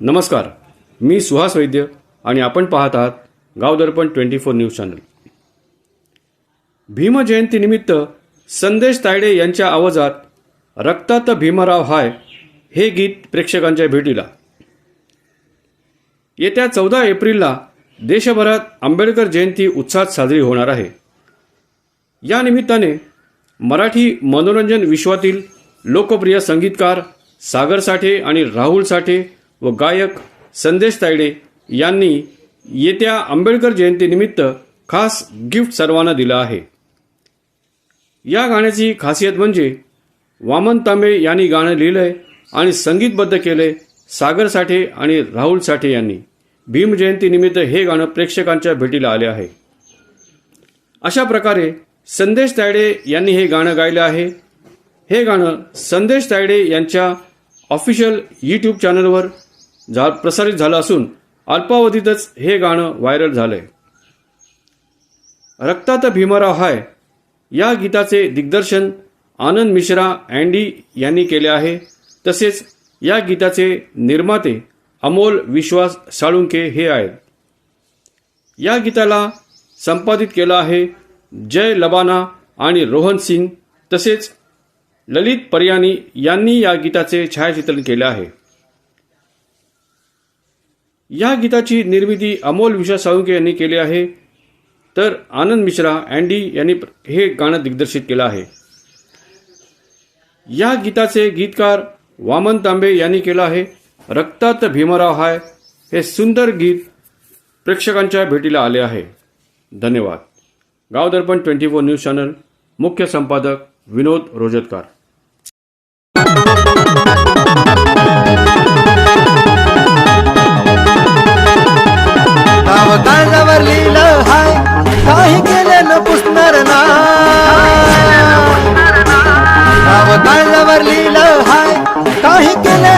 नमस्कार. मी सुहास वैद्य आणि आपण पाहत आहात Gaondarpan twenty four news channel. भीमजयंतीनिमित्त Sandesh Tayde यांच्या आवाजात रक्तात भीमराव हाय हे गीत प्रेक्षकांच्या भेटीला. येत्या चौदा एप्रिलला देशभरात आंबेडकर जयंती उत्साहात साजरी होणार आहे. या निमित्ताने मराठी मनोरंजन विश्वातील लोकप्रिय संगीतकार सागर साठे आणि राहुल साठे व गायक संदेश तायडे यांनी येत्या आंबेडकर जयंतीनिमित्त खास गिफ्ट सर्वांना दिलं आहे. या गाण्याची खासियत म्हणजे वामन तांबे यांनी गाणं लिहिलंय आणि संगीतबद्ध केलंय सागर साठे आणि राहुल साठे यांनी. भीमजयंतीनिमित्त हे गाणं प्रेक्षकांच्या भेटीला आले आहे. अशा प्रकारे संदेश तायडे यांनी हे गाणं गायलं आहे. हे गाणं संदेश तायडे यांच्या ऑफिशियल यूट्यूब चॅनलवर झा प्रसारित झालं असून अल्पावधीतच हे गाणं व्हायरल झालंय. रक्तात भीमराव हाय या गीताचे दिग्दर्शन आनंद मिश्रा अँडी यांनी केले आहे. तसेच या गीताचे निर्माते अमोल विश्वास साळुंके हे आहेत. या गीताला संपादित केलं आहे जय लबाना आणि रोहन सिंग. तसेच ललित पर्यानी यांनी या गीताचे छायाचित्रण केले आहे. या गीताची निर्मिती अमोल विश्वास साळुंके यांनी केली आहे. तर आनंद मिश्रा अँडी यांनी हे गाणं दिग्दर्शित केलं आहे. या गीताचे गीतकार वामन तांबे यांनी केलं आहे. रक्तात भीमराव हाय हे सुंदर गीत प्रेक्षकांच्या भेटीला आले आहे. धन्यवाद. Gaon Darpan twenty four news channel मुख्य संपादक विनोद रोजतकार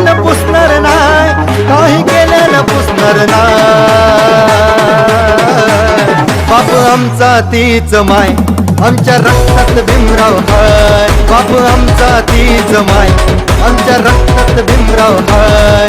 केलेलं पुसणार नाही. काही केलेलं पुसणार नाही. बाप आमचा तीच माय आमच्या रक्तात भीमराव हाय. बाप आमचा तीच माय आमच्या रक्तात भीमराव हाय.